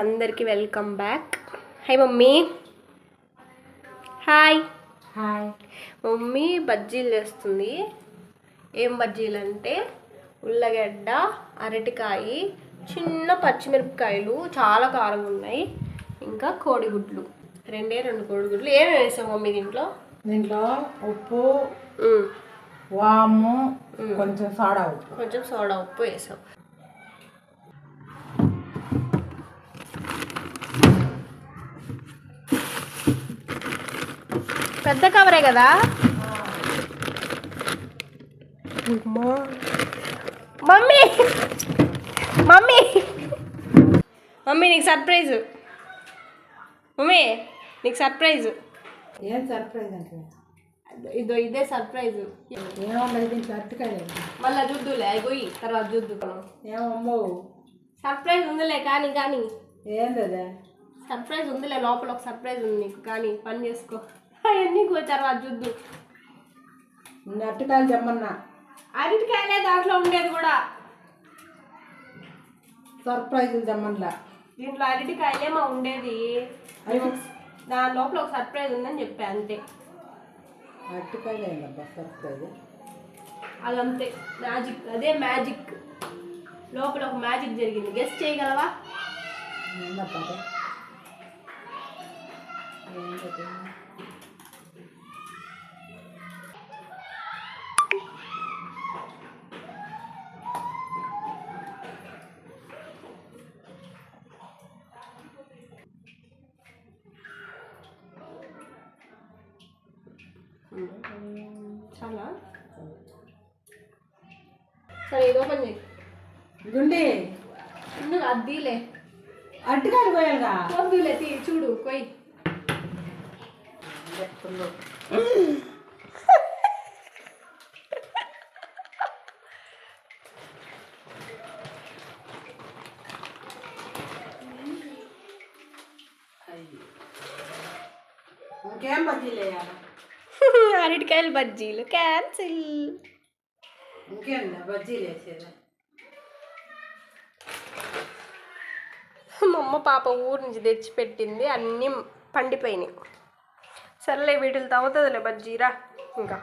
అందరికీ welcome back. Hi mummy. Hi hi mummy బజ్జీలు చేస్తుంది. ఏం బజ్జీలు అంటే ఉల్లగడ్డ అరటికాయ చిన్న పచ్చిమిరపకాయలు చాలా కారం ఉన్నాయి. ఇంకా కోడిగుడ్లు. రెండే రెండు కోడిగుడ్లు. ఏమేమి వేసావు మమ్మీ దీంట్లో? దీంట్లో ఉప్పు వాము కొంచెం సోడా ఉప్పు. కొంచెం సోడా ఉప్పు వేసావు. పెద్ద కవరే కదా? మమ్మీ! మమ్మీ! మమ్మీ నీకు సర్ప్రైజ్. మమ్మీ నీకు సర్ప్రైజ్. ఏం సర్ప్రైజ్ అంటే? ఇదో ఇదే సర్ప్రైజ్. అరటికాయ మళ్ళా చూద్దులే అయిపోయి తర్వాత చూద్దు. ఏమమ్మో సర్ప్రైజ్ ఉందిలే కానీ కానీ. అదే సర్ప్రైజ్ ఉందిలే లోపల ఒక సర్ప్రైజ్ ఉంది నీకు కానీ పని చేసుకో. అవన్నీ తర్వాత చూద్దు అరటికాయలు తెమ్మన్నా. అరటికాయలే దాంట్లో ఉండేది కూడా. సర్ప్రైజులు తెమ్మన్లా. దీంట్లో అరటికాయలే మా ఉండేది. దాని లోపల ఒక సర్ప్రైజ్ ఉందని చెప్పా అంతే. అరటికాయలు ఏందబ్బా సర్ప్రైజ్. అదంతే. మ్యాజిక్ అదే మ్యాజిక్ లోపల ఒక మ్యాజిక్ జరిగింది. గెస్ట్ చేయగలవా? చాలా. సరే ఇది ఓపెన్ చేయి. గుండి ముందు అద్దీలే అరటికాయలు పోయాలిగా వద్దులే తీ చూడు కొయ్. ఇంకేం బజ్జీలు వేయాలి అరటికాయలు బజ్జీలు. క్యాన్సిల్. ఇంకేందా? బజ్జీలు వేసేది. మా అమ్మ పాప ఊరు నుంచి తెచ్చిపెట్టింది. అన్నీ పండిపోయినాయి. సర్లే వీటిని తవ్వుతుందిలే బజ్జీరా ఇంకా.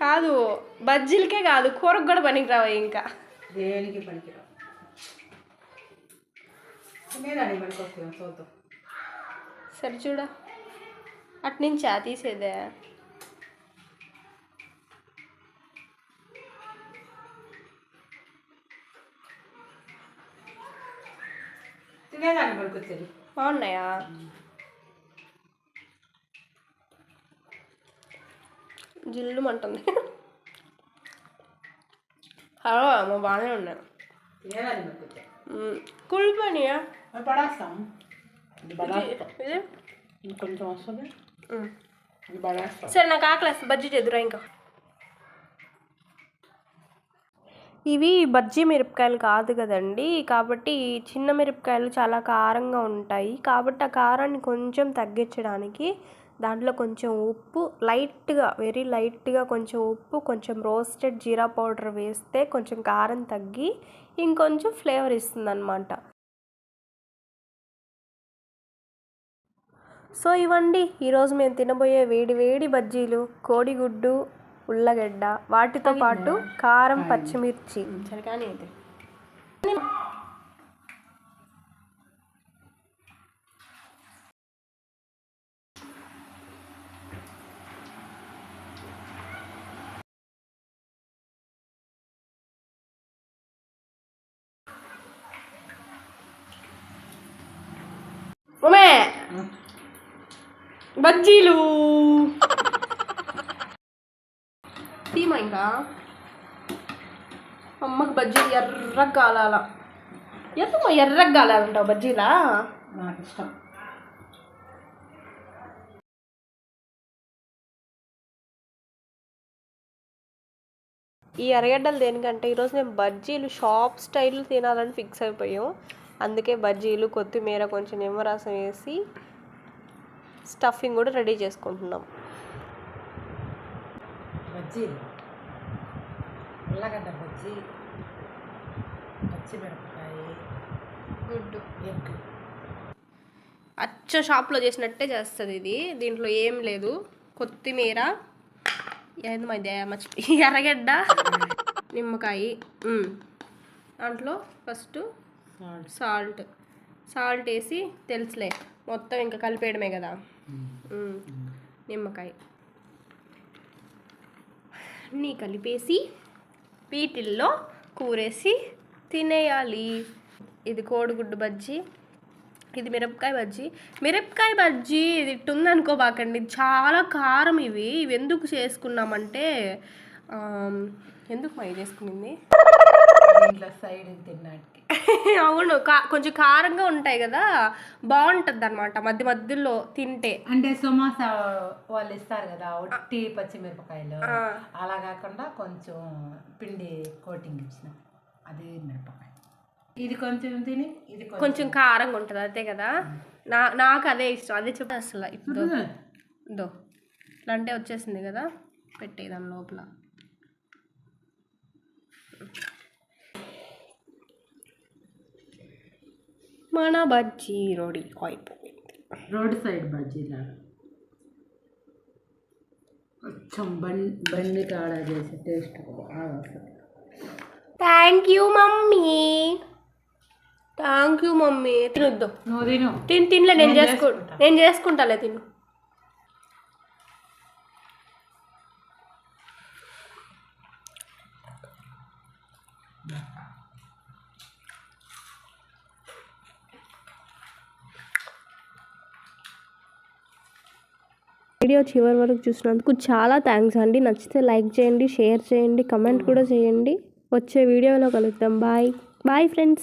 కాదు బజ్జీలకే కాదు కూరకు కూడా పనికి రావు ఇంకా. దేనికి పనికిరావు? సరే చూడ. అట్నుంచా తీసేదే. తినేదానికి పనికొచ్చేది బాగున్నాయా? జిల్లు అంటుంది. హలో అమ్మ బాగానే పనికొచ్చేది కుళ్ళిపోయినాయా పడేస్తాం ఇది పడేస్తాం ఇది ఇంకొంచెం వస్తుంది ఉమ్. ఇది పడేస్తాం సరే నాకు ఆకలి బజ్జీ చెదురా ఇంకా ఇవి బజ్జీ మిరపకాయలు కాదు కదండి. కాబట్టి ఈ చిన్న మిరపకాయలు చాలా కారంగా ఉంటాయి. కాబట్టి ఆ కారాన్ని కొంచెం తగ్గించడానికి దాంట్లో కొంచెం ఉప్పు లైట్గా వెరీ లైట్గా కొంచెం ఉప్పు కొంచెం రోస్టెడ్ జీరా పౌడర్ వేస్తే కొంచెం కారం తగ్గి ఇంకొంచెం ఫ్లేవర్ ఇస్తుంది సో ఇవండి ఈరోజు మేము తినబోయే వేడి వేడి బజ్జీలు కోడిగుడ్డు ఉల్లగడ్డ వాటితో పాటు కారం పచ్చిమిర్చి. ఉమే! బజ్జీలు. తీమా ఇంకా? అమ్మకి బజ్జీలు ఎర్రగా కాలాల ఎందుకు ఎర్రగా కాలాలంటావు బజ్జీలా? నాకు ఇష్టం ఈ ఎర్రగడ్డలు దేనికంటే ఈరోజు నేను బజ్జీలు షాప్ స్టైల్ తినాలని ఫిక్స్ అయిపోయాం. అందుకే బజ్జీలు కొత్తిమీర కొంచెం నిమ్మరసం వేసి స్టఫింగ్ కూడా రెడీ చేసుకుంటున్నాం. బజ్జీలు ఉల్లగడ్డ బజ్జి. పచ్చిమిరపకాయ. గుడ్డు. ఎగ్. అచ్చ షాప్లో చేసినట్టే చేస్తుంది ఇది. దీంట్లో ఏం లేదు. కొత్తిమీర ఏంది మధ్య మర్చిపోయి. ఎర్రగడ్డ నిమ్మకాయ. దాంట్లో ఫస్ట్ సాల్ట్. సాల్ట్. సాల్ట్ వేసి తెలుసులే. మొత్తం ఇంకా కలిపేయడమే కదా. నిమ్మకాయ. అన్నీ కలిపేసి వీటిల్లో కూరేసి తినేయాలి. ఇది కోడిగుడ్డు బజ్జీ ఇది మిరపకాయ బజ్జీ. మిరపకాయ బజ్జీ ఇది ఇట్టుందనుకోబాకండి చాలా కారం ఇవి. ఇవి ఎందుకు చేసుకున్నామంటే ఎందుకు మై చేసుకునింది సైడ్ అవును కొంచెం కారంగా ఉంటాయి కదా బాగుంటుంది అనమాట మధ్య మధ్యలో తింటే. అంటే సుమాసా వాళ్ళు ఇస్తారు కదా ఒట్టి పచ్చిమిరపకాయలు. అలా కాకుండా కొంచెం పిండి కోటింగ్ ఇచ్చిన అది మిరపకాయ. ఇది కొంచెం తిని ఇది కొంచెం కారంగా ఉంటుంది అంతే కదా. నా నాకు అదే ఇష్టం అదే చెప్పి అసలు. ఇప్పుడు దో ఇట్లా అంటే వచ్చేసింది కదా పెట్టే దాని లోపల. మన బజ్జీ రోడి అయిపోయింది. రోడ్ సైడ్ బజ్జీలాగా కొంచెం బండి బండి కాడ చేసే టేస్ట్ బాగా వస్తుంది. Thank you mummy. Thank you mummy. తినొద్దు. నువ్వు తిను. తిని తినలే నేను నేను చేసుకు చేసుకుంటా. నేను చేసుకుంటాలే తిను. వీడియో చివరి వరకు చూసినందుకు చాలా థ్యాంక్స్ అండి. నచ్చితే లైక్ చేయండి షేర్ చేయండి కమెంట్ కూడా చేయండి. వచ్చే వీడియోలో కలుద్దాం. బాయ్. Bye friends.